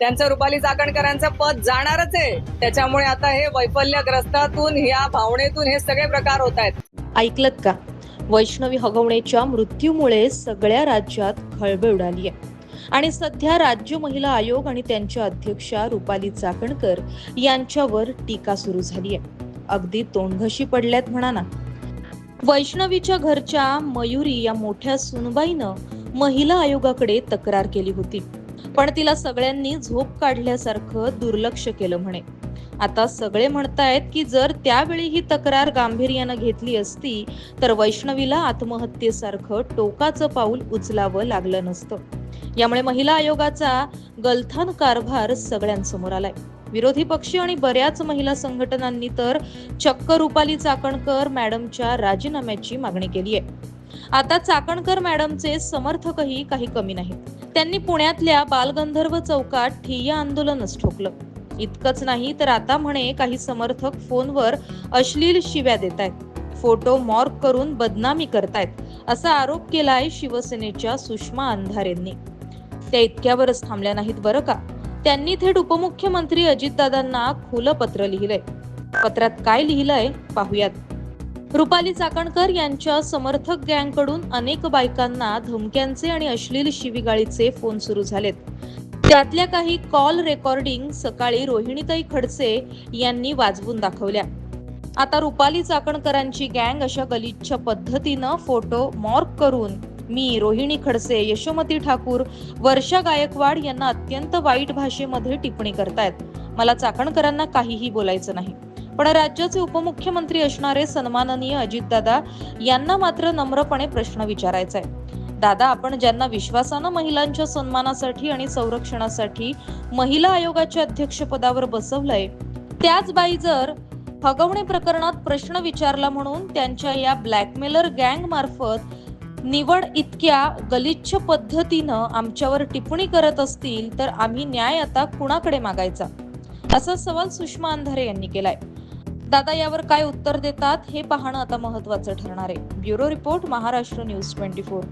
त्यांचं रुपाली चाकणकरांचं पद जाणारच आहे. त्याच्यामुळे आता हे वैफल्यग्रस्तातून या भावनेतून हे सगळे प्रकार होत आहेत. ऐकलत का? वैष्णवी हगवणेच्या मृत्यूमुळे सगळ्या राज्यात खळबळ उडाली आहे. आणि सध्या राज्य महिला आयोग आणि त्यांच्या अध्यक्षा रुपाली चाकणकर यांच्यावर टीका सुरू झाली आहे. अगदी तोंडघशी पडल्यात म्हणा ना वैष्णवीच्या घरच्या मयुरी या मोठ्या सुनबाईनं महिला आयोगाकडे तक्रार केली होती. पण तिला सगळ्यांनी झोप काढल्यासारखं दुर्लक्ष केलं म्हणे. आता सगळे म्हणतायत की जर त्यावेळी ही तक्रार गांभीर्यानं घेतली असती तर वैष्णवीला आत्महत्येसारखं टोकाचं पाऊल उचलावं लागलं नसतं. यामुळे महिला आयोगाचा गलथान कारभार सगळ्यांसमोर आलाय. विरोधी पक्ष आणि बऱ्याच महिला संघटनांनी तर चक्क रुपाली चाकणकर मॅडमच्या राजीनाम्याची मागणी केली आहे आता चाकणकर मॅडमचे समर्थकही काही कमी नाहीत. त्यांनी पुण्यातल्या बालगंधर्व चौकात ठिय्या आंदोलनच ठोकलं. इतकंच नाही तर आता म्हणे काही समर्थक फोनवर अश्लील शिव्या देत आहेत फोटो मॉर्क करून बदनामी करतायत असा आरोप केलाय शिवसेनेच्या सुषमा अंधारेंनी. त्या इतक्यावरच थांबल्या नाहीत बरं का? त्यांनी थेट उपमुख्यमंत्री अजितदादांना खुलं पत्र लिहिलंय. पत्रात काय लिहिलंय पाहुयात. रुपाली चाकणकर यांच्या समर्थक गँगकडून अनेक बायकांना धमक्यांचे आणि अश्लील शिवीगाळीचे फोन सुरू झालेत. त्यातल्या काही कॉल रेकॉर्डिंग सकाळी रोहिणीताई खडसे यांनी वाजवून दाखवल्या. आता रुपाली चाकणकरांची गँग अशा गलिच्छ पद्धतीनं फोटो मॉर्क करून मी रोहिणी खडसे यशोमती ठाकूर वर्षा गायकवाड यांना अत्यंत वाईट भाषेमध्ये टिप्पणी करतायत. मला चाकणकरांना काहीही बोलायचं नाही. पण राज्याचे उपमुख्यमंत्री असणारे सन्माननीय अजितदादा यांना मात्र नम्रपणे प्रश्न विचारायचा आहे दादा आपण ज्यांना विश्वासानं महिलांच्या सन्मानासाठी आणि संरक्षणासाठी महिला आयोगाच्या अध्यक्षपदावर बसवलंय त्याच बाई जर फगवणे प्रकरणात प्रश्न विचारला म्हणून त्यांच्या या ब्लॅकमेलर गँग मार्फत निवड इतक्या गलिच्छ पद्धतीनं आमच्यावर टिप्पणी करत असतील तर आम्ही न्याय आता कुणाकडे मागायचा? असा सवाल सुषमा अंधारे यांनी केलाय. दादा यावर काय उत्तर देतात हे पाहणं आता महत्वाचं ठरणार आहे. Bureau report Maharashtra news twenty four.